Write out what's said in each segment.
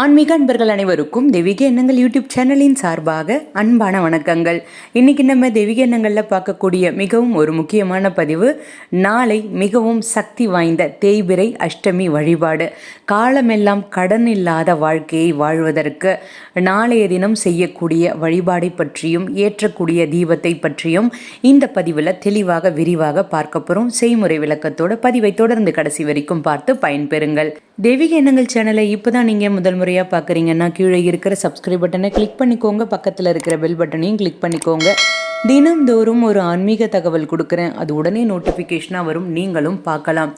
ஆன்மீக அன்பர்கள் அனைவருக்கும் தெய்வீக எண்ணங்கள் யூடியூப் சேனலின் சார்பாக அன்பான வணக்கங்கள். இன்னைக்கு நம்ம தெய்வீக எண்ணங்களில் பார்க்கக்கூடிய மிகவும் ஒரு முக்கியமான பதிவு நாளை மிகவும் சக்தி வாய்ந்த தேய்பிரை அஷ்டமி வழிபாடு. காலமெல்லாம் கடன் இல்லாத வாழ்க்கையை வாழ்வதற்கு நாளைய தினம் செய்யக்கூடிய வழிபாடை பற்றியும் ஏற்றக்கூடிய தீபத்தை பற்றியும் இந்த பதிவில் தெளிவாக விரிவாக பார்க்க போகிறோம் செய்முறை விளக்கத்தோட பதிவை தொடர்ந்து கடைசி வரைக்கும் பார்த்து பயன்பெறுங்கள். தெய்வீக எண்ணங்கள் சேனலை இப்போ தான் நீங்கள் முதல் முறையாக பார்க்குறீங்கன்னா கீழே இருக்கிற சப்ஸ்கிரைப் பட்டனை கிளிக் பண்ணிக்கோங்க. பக்கத்தில் இருக்கிற பெல் பட்டனையும் கிளிக் பண்ணிக்கோங்க. தினம்தோறும் ஒரு ஆன்மீக தகவல் கொடுக்குறேன். அது உடனே நோட்டிஃபிகேஷனாக வரும். நீங்களும் பார்க்கலாம்.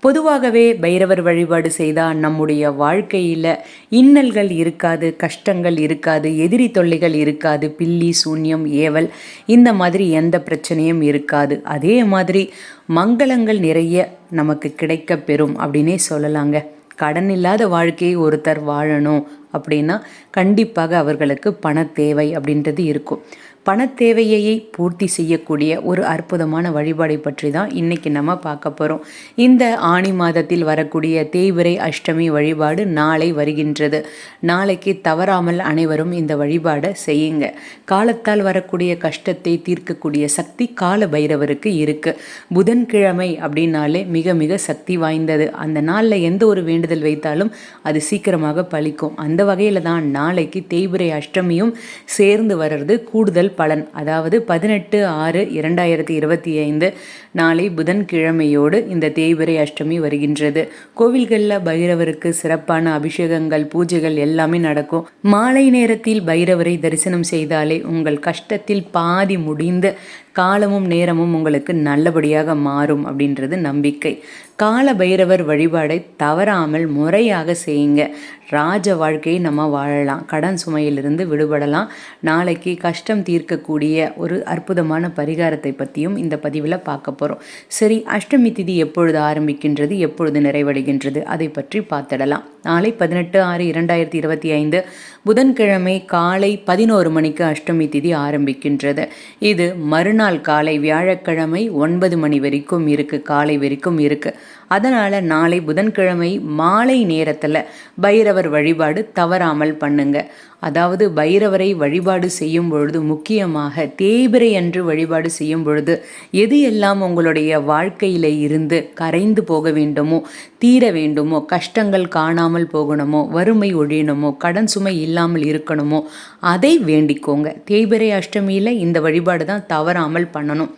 பொதுவாகவே பைரவர் வழிபாடு செய்தால் நம்முடைய வாழ்க்கையில் இன்னல்கள் இருக்காது கஷ்டங்கள் இருக்காது எதிரி தொல்லைகள் இருக்காது பில்லி சூன்யம் ஏவல் இந்த மாதிரி எந்த பிரச்சனையும் இருக்காது. அதே மாதிரி மங்களங்கள் நிறைய நமக்கு கிடைக்க பெறும் அப்படின்னே சொல்லலாங்க. கடன் இல்லாத வாழ்க்கையை ஒருத்தர் வாழணும் அப்படின்னா கண்டிப்பாக அவர்களுக்கு பண தேவை அப்படின்றது இருக்கும். பணத்தேவையை பூர்த்தி செய்யக்கூடிய ஒரு அற்புதமான வழிபாடை பற்றி தான் இன்றைக்கி நம்ம பார்க்க போகிறோம் இந்த ஆணி மாதத்தில் வரக்கூடிய தேய்பிரை அஷ்டமி வழிபாடு நாளை வருகின்றது. நாளைக்கு தவறாமல் அனைவரும் இந்த வழிபாடை செய்யுங்க. காலத்தால் வரக்கூடிய கஷ்டத்தை தீர்க்கக்கூடிய சக்தி கால பைரவருக்கு இருக்குது புதன்கிழமை அப்படின்னாலே மிக மிக சக்தி வாய்ந்தது. அந்த நாளில் எந்த ஒரு வேண்டுதல் வைத்தாலும் அது சீக்கிரமாக பழிக்கும். அந்த வகையில் தான் நாளைக்கு தேய்பிரை அஷ்டமியும் சேர்ந்து வர்றது கூடுதல் பலன். அதாவது பதினெட்டு ஆறு இரண்டாயிரத்தி இருபத்தி ஐந்து நாளை புதன்கிழமையோடு இந்த தேய்பிரை அஷ்டமி வருகின்றது. கோவில்களில் பைரவருக்கு சிறப்பான அபிஷேகங்கள் பூஜைகள் எல்லாமே நடக்கும். மாலை நேரத்தில் பைரவரை தரிசனம் செய்தாலே உங்கள் கஷ்டத்தில் பாதி முடிந்து காலமும் நேரமும் உங்களுக்கு நல்லபடியாக மாறும் அப்படின்றது நம்பிக்கை. கால பைரவர் வழிபாடை தவறாமல் முறையாக செய்யுங்க. ராஜ வாழ்க்கையை நம்ம வாழலாம். கடன் சுமையிலிருந்து விடுபடலாம். நாளைக்கு கஷ்டம் தீர்க்கக்கூடிய ஒரு அற்புதமான பரிகாரத்தை பற்றியும் இந்த பதிவில் பார்க்க போகிறோம் சரி அஷ்டமி திதி எப்பொழுது ஆரம்பிக்கின்றது? எப்பொழுது நிறைவடைகின்றது? அதை பற்றி பார்த்துடலாம். நாளை பதினெட்டு ஆறு இரண்டாயிரத்தி இருபத்தி ஐந்து புதன்கிழமை காலை பதினோரு மணிக்கு அஷ்டமி திதி ஆரம்பிக்கின்றது. இது மறுநாள் காலை வியாழக்கிழமை ஒன்பது மணி வரைக்கும் இருக்குது காலை வரைக்கும் இருக்குது அதனால் நாளை புதன்கிழமை மாலை நேரத்தில் பைரவர் வழிபாடு தவறாமல் பண்ணுங்க. அதாவது பைரவரை வழிபாடு செய்யும் பொழுது முக்கியமாக தேய்பிரை அன்று வழிபாடு செய்யும் பொழுது எது எல்லாம் உங்களுடைய வாழ்க்கையில் இருந்து கரைந்து போக வேண்டுமோ தீர வேண்டுமோ கஷ்டங்கள் காணாமல் போகணுமோ வறுமை ஒழியணுமோ கடன் சுமை இல்லாமல் இருக்கணுமோ அதை வேண்டிக்கோங்க. தேய்பிரை அஷ்டமியில் இந்த வழிபாடு தான் தவறாமல் பண்ணணும்.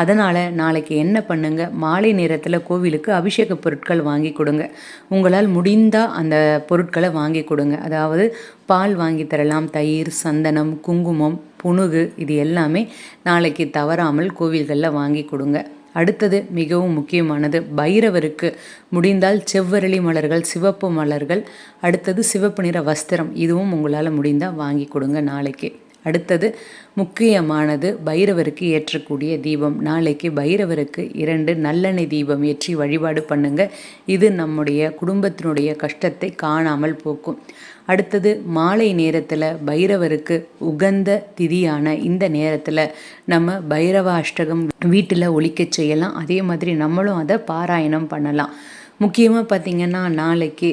அதனால் நாளைக்கு என்ன பண்ணுங்க? மாலை நேரத்தில் கோவிலுக்கு அபிஷேக பொருட்கள் வாங்கி கொடுங்க. உங்களால் முடிந்தால் அந்த பொருட்களை வாங்கி கொடுங்க. அதாவது பால் வாங்கி தரலாம் தயிர் சந்தனம் குங்குமம் புணுகு இது எல்லாமே நாளைக்கு தவறாமல் கோவில்களில் வாங்கி கொடுங்க. அடுத்தது மிகவும் முக்கியமானது பைரவருக்கு முடிந்தால் செவ்வரளி மலர்கள் சிவப்பு மலர்கள் அடுத்தது சிவப்பு நிற வஸ்திரம் இதுவும் உங்களால் முடிந்தால் வாங்கி கொடுங்க நாளைக்கு. அடுத்தது முக்கியமானது பைரவருக்கு ஏற்றக்கூடிய தீபம். நாளைக்கு பைரவருக்கு இரண்டு நல்லெண்ணெய் தீபம் ஏற்றி வழிபாடு பண்ணுங்க. இது நம்முடைய குடும்பத்தினுடைய கஷ்டத்தை காணாமல் போக்கும். அடுத்தது மாலை நேரத்தில் பைரவருக்கு உகந்த திதியான இந்த நேரத்தில் நம்ம பைரவ அஷ்டகம் வீட்டில் ஒழிக்க செய்யலாம். அதே மாதிரி நம்மளும் அதை பாராயணம் பண்ணலாம். முக்கியமாக பார்த்திங்கன்னா நாளைக்கு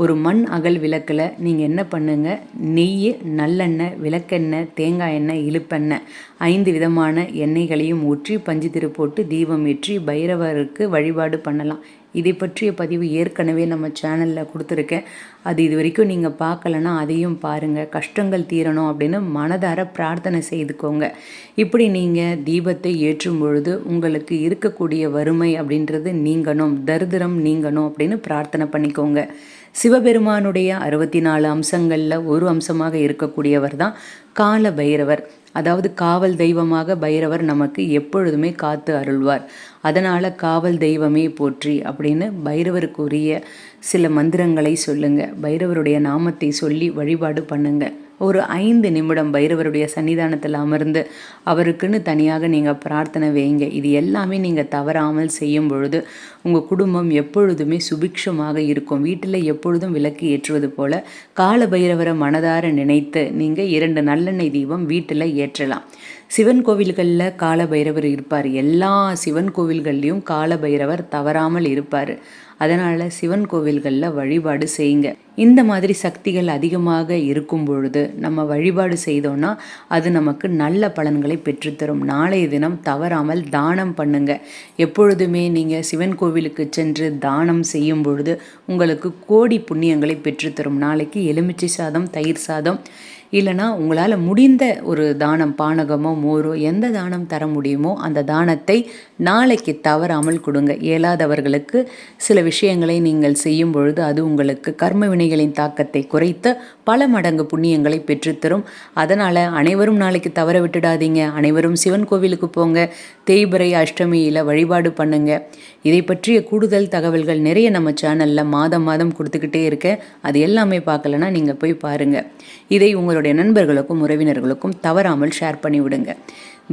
ஒரு மண் அகல் விளக்கில் நீங்கள் என்ன பண்ணுங்கள் நெய் நல்லெண்ணெய் விளக்கெண்ணெய் தேங்காய் எண்ணெய் இழுப்பெண்ணெய் ஐந்து விதமான எண்ணெய்களையும் ஊற்றி பஞ்சு திரு போட்டு தீபம் ஏற்றி பைரவருக்கு வழிபாடு பண்ணலாம். இதை பற்றிய பதிவு ஏற்கனவே நம்ம சேனலில் கொடுத்துருக்கேன். அது இது வரைக்கும் நீங்கள் பார்க்கலன்னா அதையும் பாருங்கள் கஷ்டங்கள் தீரணும் அப்படின்னு மனதார பிரார்த்தனை செய்துக்கோங்க. இப்படி நீங்கள் தீபத்தை ஏற்றும் பொழுது உங்களுக்கு இருக்கக்கூடிய வறுமை அப்படின்றது நீங்கணும் தரிதிரம் நீங்கணும் அப்படின்னு பிரார்த்தனை பண்ணிக்கோங்க. சிவபெருமானுடைய அறுபத்தி நாலு அம்சங்களில் ஒரு அம்சமாக இருக்கக்கூடியவர் தான் கால பைரவர் அதாவது காவல் தெய்வமாக பைரவர் நமக்கு எப்பொழுதுமே காத்து அருள்வார். அதனால் காவல் தெய்வமே போற்றி அப்படின்னு பைரவருக்குரிய சில மந்திரங்களை சொல்லுங்கள் பைரவருடைய நாமத்தை சொல்லி வழிபாடு பண்ணுங்கள் ஒரு ஐந்து நிமிடம் பைரவருடைய சன்னிதானத்தில் அமர்ந்து அவருக்குன்னு தனியாக நீங்கள் பிரார்த்தனை வைங்க. இது எல்லாமே நீங்கள் தவறாமல் செய்யும் பொழுது உங்கள் குடும்பம் எப்பொழுதுமே சுபிக்ஷமாக இருக்கும். வீட்டில் எப்பொழுதும் விளக்கு ஏற்றுவது போல கால பைரவரை மனதார நினைத்து நீங்கள் இரண்டு நல்லெண்ணெய் தீபம் வீட்டில் ஏற்றலாம். சிவன் கோவில்களில் கால பைரவர் இருப்பார். எல்லா சிவன் கோவில்கள்லேயும் கால பைரவர் தவறாமல் இருப்பார். அதனால் சிவன் கோவில்களில் வழிபாடு செய்யுங்க. இந்த மாதிரி சக்திகள் அதிகமாக இருக்கும் பொழுது நம்ம வழிபாடு செய்தோன்னா அது நமக்கு நல்ல பலன்களை பெற்றுத்தரும். நாளைய தினம் தவறாமல் தானம் பண்ணுங்க. எப்பொழுதுமே நீங்கள் சிவன் கோவிலுக்கு சென்று தானம் செய்யும் பொழுது உங்களுக்கு கோடி புண்ணியங்களை பெற்றுத்தரும். நாளைக்கு எலுமிச்சை சாதம் தயிர் சாதம் இல்லைனா உங்களால் முடிந்த ஒரு தானம் பானகமோ மோரோ எந்த தானம் தர முடியுமோ அந்த தானத்தை நாளைக்கு தவறாமல் கொடுங்க. இயலாதவர்களுக்கு சில விஷயங்களை நீங்கள் செய்யும் பொழுது அது உங்களுக்கு கர்ம வினைகளின் தாக்கத்தை குறைத்து பல மடங்கு புண்ணியங்களை பெற்றுத்தரும். அதனால் அனைவரும் நாளைக்கு தவற விட்டுடாதீங்க. அனைவரும் சிவன் கோவிலுக்கு போங்க. தேய்பிரை அஷ்டமியில் வழிபாடு பண்ணுங்க. இதை பற்றிய கூடுதல் தகவல்கள் நிறைய நம்ம சேனலில் மாதம் மாதம் கொடுத்துக்கிட்டே இருக்கேன். அது எல்லாமே பார்க்கலன்னா நீங்கள் போய் பாருங்கள் இதை உங்கள் உங்களுடைய நண்பர்களுக்கும் உறவினர்களுக்கும் தவறாமல் ஷேர் பண்ணி விடுங்க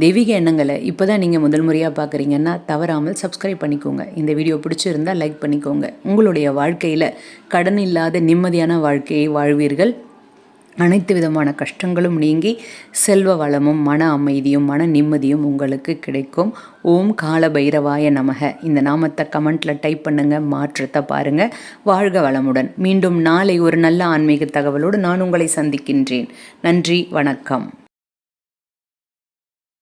தெய்வீக எண்ணங்களை இப்போ தான் நீங்கள் முதல் முறையாக பார்க்குறீங்கன்னா தவறாமல் சப்ஸ்கிரைப் பண்ணிக்கோங்க. இந்த வீடியோ பிடிச்சிருந்தால் லைக் பண்ணிக்கோங்க. உங்களுடைய வாழ்க்கையில் கடன் இல்லாத நிம்மதியான வாழ்க்கையை வாழ்வீர்கள். அனைத்து விதமான கஷ்டங்களும் நீங்கி செல்வ வளமும் மன அமைதியும் மன நிம்மதியும் உங்களுக்கு கிடைக்கும். ஓம் கால பைரவாய நமக. இந்த நாமத்தை கமெண்ட்டில் டைப் பண்ணுங்கள் மாற்றத்தை பாருங்கள் வாழ்க வளமுடன். மீண்டும் நாளை ஒரு நல்ல ஆன்மீக தகவலோடு நான் உங்களை சந்திக்கின்றேன். நன்றி வணக்கம்.